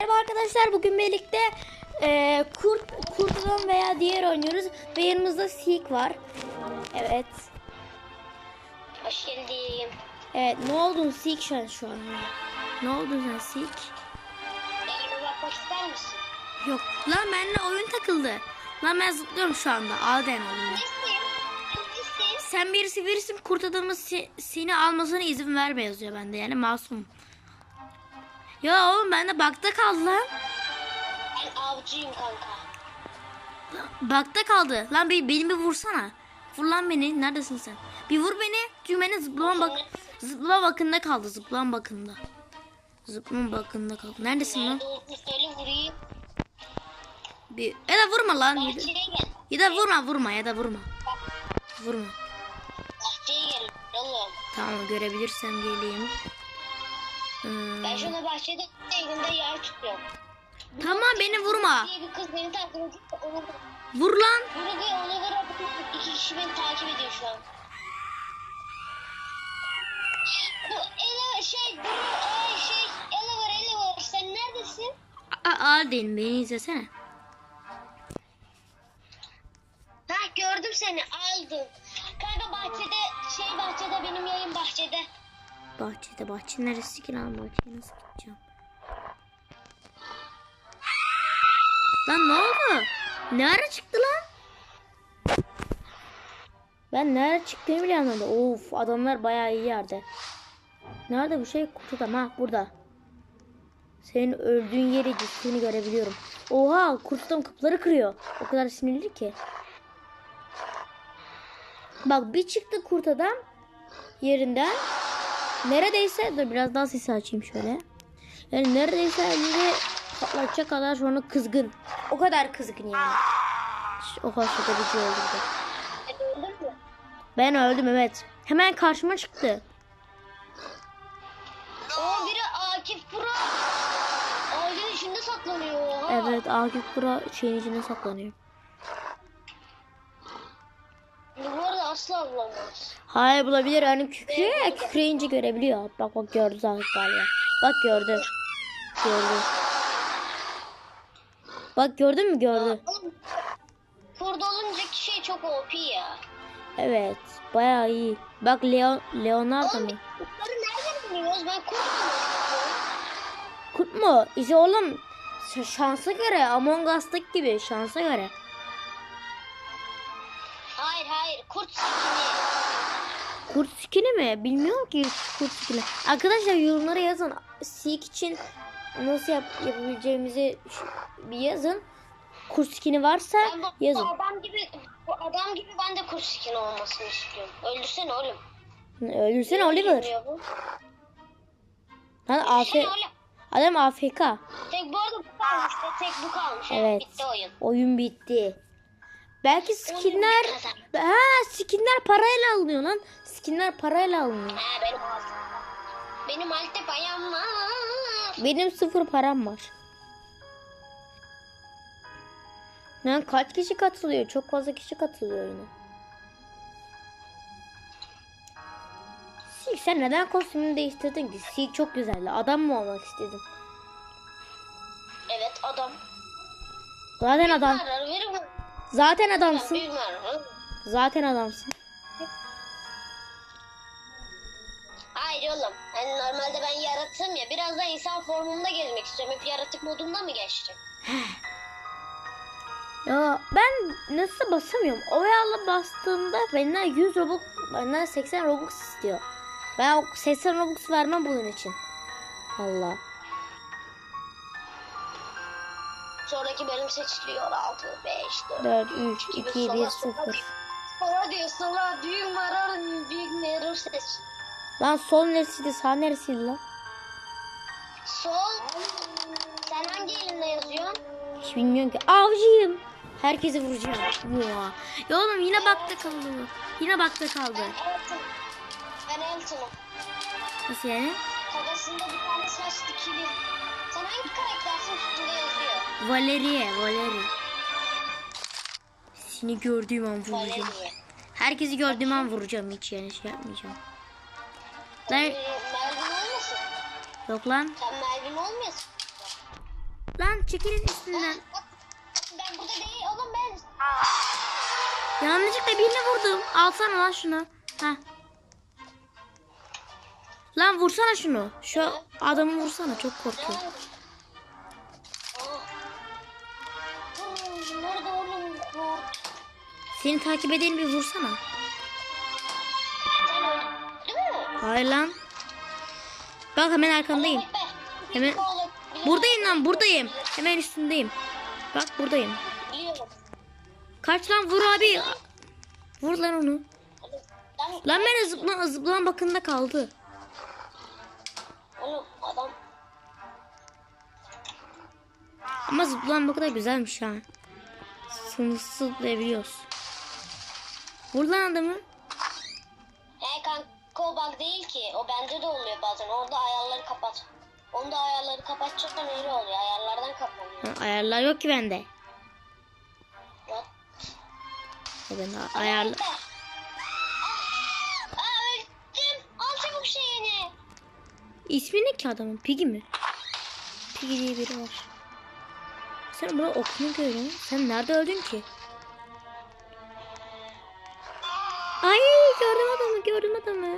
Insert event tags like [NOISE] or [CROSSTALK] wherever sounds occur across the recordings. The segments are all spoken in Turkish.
Merhaba arkadaşlar bugün birlikte e, kurt kurt adam veya diğer oynuyoruz ve yanımızda Seek var. Evet. Hoş geldin. Evet ne oldun Seek an şu an? Ne oldun sen Seek? Elime bakmak ister misin? Yok lan benimle oyun takıldı. Lan ben zıplıyorum şu anda. Aden? Nesin? Sen birisi birisin kurt adamın se- seni almasına izin verme yazıyor bende yani masum. Ya oğlum bende bakta kaldı lan. Ben avcıyım kanka. Bakta kaldı. Lan bir, beni bir vursana. Vur lan beni. Neredesin sen? Bir vur beni. Çünkü beni zıplama bak. Zıplama bakında kaldı. Zıplama bakında. Zıplama bakında kaldı. Neredesin lan? Vurayım. Bir ya da vurma lan. Ya da, ya da vurma vurma ya da vurma. Vurma. Tamam görebilirsem geleyim. Hmm. Ben şuna bahçede evimde yer tutuyorum. Tamam beni vurma. Diye bir kız beni takip ediyor. Onu Vur lan. Bunu ve onu bırakıp iki kişi beni takip ediyor şu an. Bu ele şey bu ay şey ele var ele var. Sen neredesin? Aa, Aden beni izlesene. Ha gördüm seni aldım. Kanka bahçede şey bahçede benim yayın bahçede. Bahçede bahçe neresi ki lan bahçeye nasıl gideceğim? Lan ne oldu? Ne ara çıktı lan? Ben nerede çıktığımı bile anlamadım. Of adamlar bayağı iyi yerde. Nerede bu şey? Kutuda ha burada. Senin öldüğün yeri gittiğini görebiliyorum. Oha kurt adam kapıları kırıyor. O kadar sinirli ki. Bak bir çıktı kurt adam yerinden. Neredeyse dur biraz daha sesi açayım şöyle. Yani neredeyse elinde patlatacak kadar sonra kızgın. O kadar kızgın yani. İşte o kadar şakacı oldu. Sen öldün mü? Ben öldüm evet. Hemen karşıma çıktı. O biri Akif Pro. Ağacın içinde saklanıyor. Evet Akif Kura şeyin içinde saklanıyor. Asla bulamaz. Hayır bulabilir hani kükrüyor ya kükreyince görebiliyor. Bak bak gördü galiba. Bak gördü. Gördü. Bak gördün mü gördü. Kurda olunca şey çok OP ya. Evet bayağı iyi. Bak Leon Leonardo mu? Kurtları nereden biliyoruz? Ben kurt mu? Kurt mu? İşte oğlum şansa göre Among Us'taki gibi şansa göre. Skini mi? Bilmiyorum ki kurt skini. Arkadaşlar yorumlara yazın. Seek için nasıl yap yapabileceğimizi bir yazın. Kurt skini varsa Ben bu, yazın. bu adam gibi bu adam gibi ben de kurt sikini olmasını istiyorum. Öldürsene oğlum. Öldürsene Oliver. Lan AF adam AFK. Tek bu arada bu kalmış. Tek bu kalmış. Evet. Bitti oyun. Oyun bitti. Belki skinler ha skinler parayla alınıyor lan. Skinler parayla alınıyor. Ha benim. Benim halte bayan var. Benim sıfır param var. Lan kaç kişi katılıyor? Çok fazla kişi katılıyor oyuna. Sik sen neden kostümünü değiştirdin ki? Sik çok güzeldi. Adam mı olmak istedin? Evet adam. Zaten adam. Arar verir mi? Zaten adamsın. Zaten adamsın. Hayır oğlum. Hani normalde ben yaratığım ya. Biraz da insan formunda gezmek istiyorum. Hep yaratık modunda mı geçeceğim? Ya ben nasıl basamıyorum? O ayarla bastığımda benden 100 Robux, benden 80 Robux istiyor. Ben o 80 Robux vermem bunun için. Allah. Sonraki bölüm seçiliyor. 6, 5, 4. 4, 3, 2, 1, 0. Sola diyor sola. Düğün var. Büyük mirror seç. Lan sol neresiydi sağ neresiydi lan? Sol. Sen hangi elinde yazıyorsun? Hiç bilmiyorum ki. Avcıyım. Herkesi vuracağım. Oha. Ya oğlum yine bakta kaldı. Yine bakta kaldı. Elton. Ben Elton'um. Nasıl yani? Kafasında bir tane saç dikili. Hangi karaktersin üstünde yazıyor? Valerie, Valerie. Seni gördüğüm an vuracağım. Valerie. Herkesi gördüğüm an vuracağım. Hiç yani şey yapmayacağım. Lan Melvin olmasın? yok lan. Sen Melvin olmuyorsun. Lan çekilin üstünden. Ben burada değil oğlum ben. Yanlışlıkla birini vurdum. Alsana lan şunu. Heh. Lan vursana şunu. Şu adamı vursana çok korkuyorum. Seni takip edelim bir vursana. Hayır lan. Bak hemen arkandayım. Hemen- Buradayım lan buradayım. Hemen üstündeyim. Bak buradayım. Kaç lan vur abi. Vur lan onu. Lan, ben zıplan zıplan bakında kaldı. Ama zıplan bakı da güzelmiş ha. Sınırsız zıplayabiliyoruz. Vur lan adamı. He kanka o bug değil ki. O bende de oluyor bazen. Orada ayarları kapat. Onda ayarları kapatacaksan öyle oluyor. Ayarlardan kapanıyor. Ha, ayarlar yok ki bende. Ya. Ya ben ayarlı. İsmi ne ki adamın? Piggy mi? Piggy diye biri var. Sen burada okunu görüyorsun. Sen nerede öldün ki? Gördüm adamı gördüm adamı.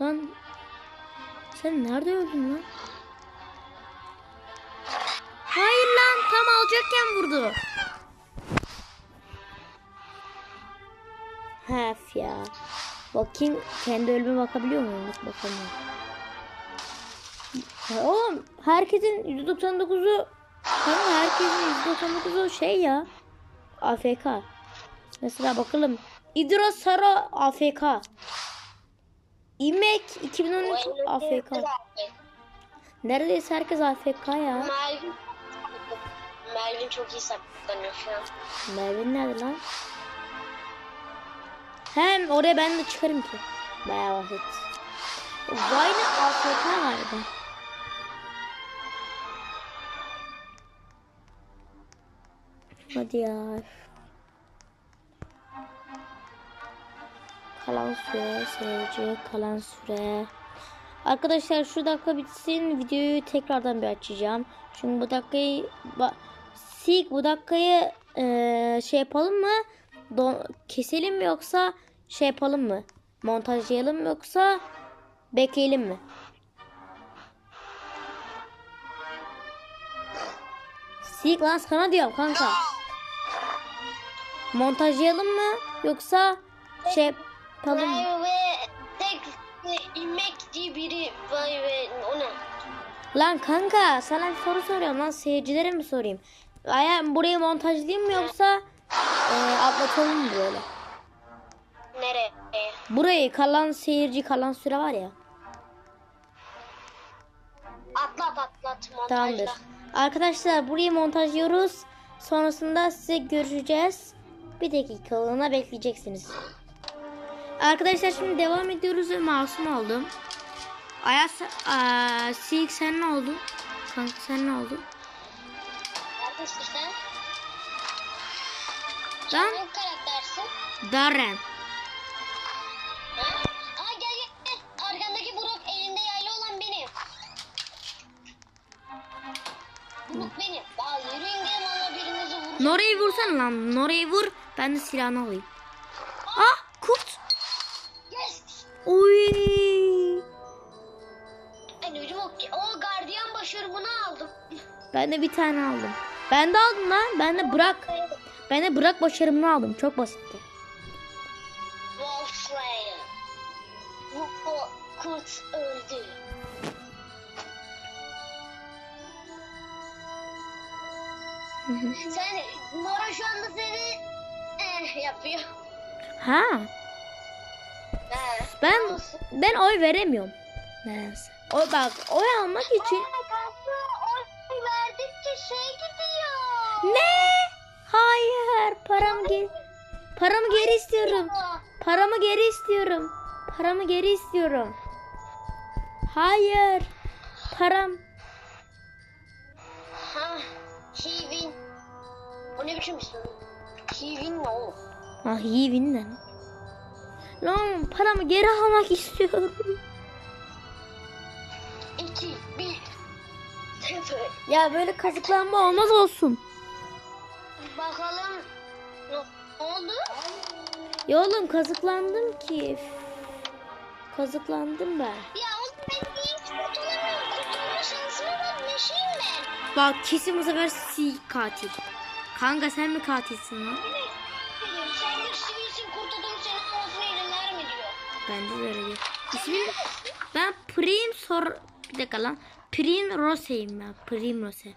Lan sen nerede öldün lan? Hayır lan tam alacakken vurdu. Hef ya. Bakayım kendi ölüme bakabiliyor muyum? Bak bakamıyorum. Ya oğlum herkesin %99'u kanka herkesin %99'u şey ya. AFK. Mesela bakalım. İdros Sara AFK. İmek 2013 AFK. Neredeyse herkes AFK ya. Melvin. Melvin çok iyi saklanıyor şu an. Mervin nerede lan? Hem oraya ben de çıkarım ki. Bayağı basit. Vayne AFK galiba. Hadi ya. Kalan süre, seyirci, kalan süre. Arkadaşlar şu dakika bitsin videoyu tekrardan bir açacağım. Çünkü bu dakikayı Sik bu dakikayı eee, şey yapalım mı? Don- keselim mi yoksa şey yapalım mı? Montajlayalım mı yoksa bekleyelim mi? Sik lan sana diyorum kanka. Montajlayalım mı yoksa şey mı? Vay ve tek ilmek diye biri vay ve o ne? Lan kanka sana bir soru soruyorum lan seyircilere mi sorayım? Aya burayı montajlayayım mı yoksa e, atlatalım mı böyle? Nereye? Burayı kalan seyirci kalan süre var ya. Atlat atlat montajla. Tamamdır. Arkadaşlar burayı montajlıyoruz. Sonrasında size görüşeceğiz. Bir dakikalığına bekleyeceksiniz. Arkadaşlar şimdi devam ediyoruz ve masum oldum. Ayas, aa, Silk sen ne oldun? Kanka sen ne oldun? Neredesin sen? Lan Hangi karaktersin? Darren. Ha? Aa gel gel gel. Arkandaki Brook elinde yaylı olan benim. Brook benim. Aa yürüyün gelin valla birinizi vurun. Nora'yı vursana lan. Nora'yı vur. Ben de silahını alayım. Ben de bir tane aldım. Ben de aldım lan. Ben de bırak. Ben de bırak başarımını aldım. Çok basitti. O kurt öldü. [LAUGHS] Sen Nora şu anda seni eh, yapıyor. Ha. He. Ben ben oy veremiyorum. Nedense. O bak oy almak için. Ne? Hayır. Paramı geri Paramı geri istiyorum. Paramı geri istiyorum. Paramı geri istiyorum. Hayır. Param. Ha, Hivin. O ne biçim isim? Hivin ne oğlum? Ah iyi binden. Lan paramı geri almak istiyorum. 2, 1. küfür. Ya böyle kazıklanma olmaz olsun. Ya oğlum kazıklandım ki. Kazıklandım ben. Ya oğlum ben niye hiç kurtulamıyorum? Kurtulma şansım var. Neşeyim ben. Bak kesin bu sefer si katil. Kanka sen mi katilsin lan? Sen bir sivilsin kurtuldum senin ağzına elinler mi diyor. Bende de öyle diyor. İsmim ben Prim Sor... Bir dakika lan. Prim Rose'yim ben. Prim Rose.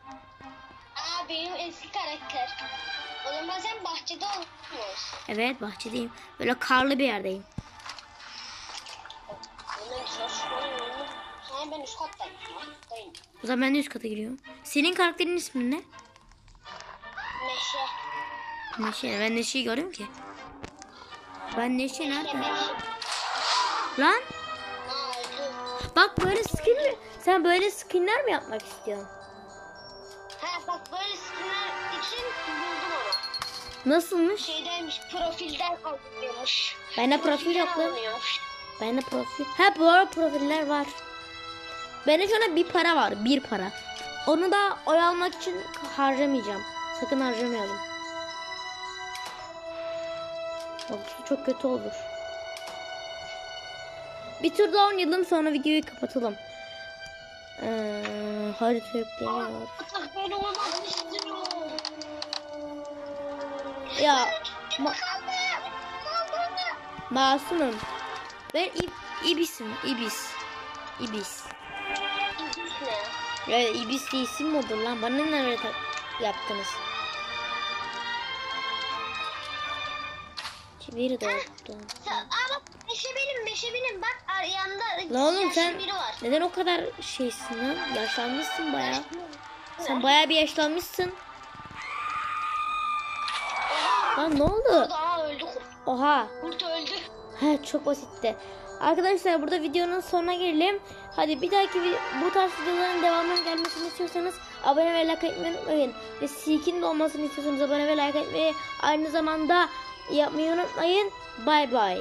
Aa benim eski karakter. O zaman sen bahçede olmuyorsun. Evet bahçedeyim. Böyle karlı bir yerdeyim. Ben üst kattayım. O zaman ben de üst kata giriyorum. Senin karakterin ismin ne? Meşe. Neşe. Ben Neşe'yi görüyorum ki. Ben Neşe Meşe nerede? Lan Aa bak böyle skin mi? Sen böyle skinler mi yapmak istiyorsun? Nasılmış? Şeydeymiş profilden alınıyormuş. Bende profil yok lan. Bende profil. Ha bu arada profiller var. Bende şu bir para var. Bir para. Onu da oy almak için harcamayacağım. Sakın harcamayalım. Yoksa çok kötü olur. Bir tur daha oynayalım sonra videoyu kapatalım. Ee, harita yükleniyor. Ben olmak istiyorum. Ya ma- masumum. Ben ib- ibisim. İbis. İbis. Ne? Ya ibis diye isim mi olur lan? Bana ne ta- yaptınız? Biri de. Sa- Aa bak benim meşe benim bak yanında Lan oğlum sen biri var. neden o kadar şeysin lan? Yaşlanmışsın baya. Sen baya bir yaşlanmışsın. Lan ne oldu? Aa öldü kurt. Oha. Kurt öldü. He çok basitti. Arkadaşlar burada videonun sonuna gelelim. Hadi bir dahaki bu tarz videoların devamının gelmesini istiyorsanız abone ve like etmeyi unutmayın. Ve Seek'in de olmasını istiyorsanız abone ve like etmeyi aynı zamanda yapmayı unutmayın. Bay bay.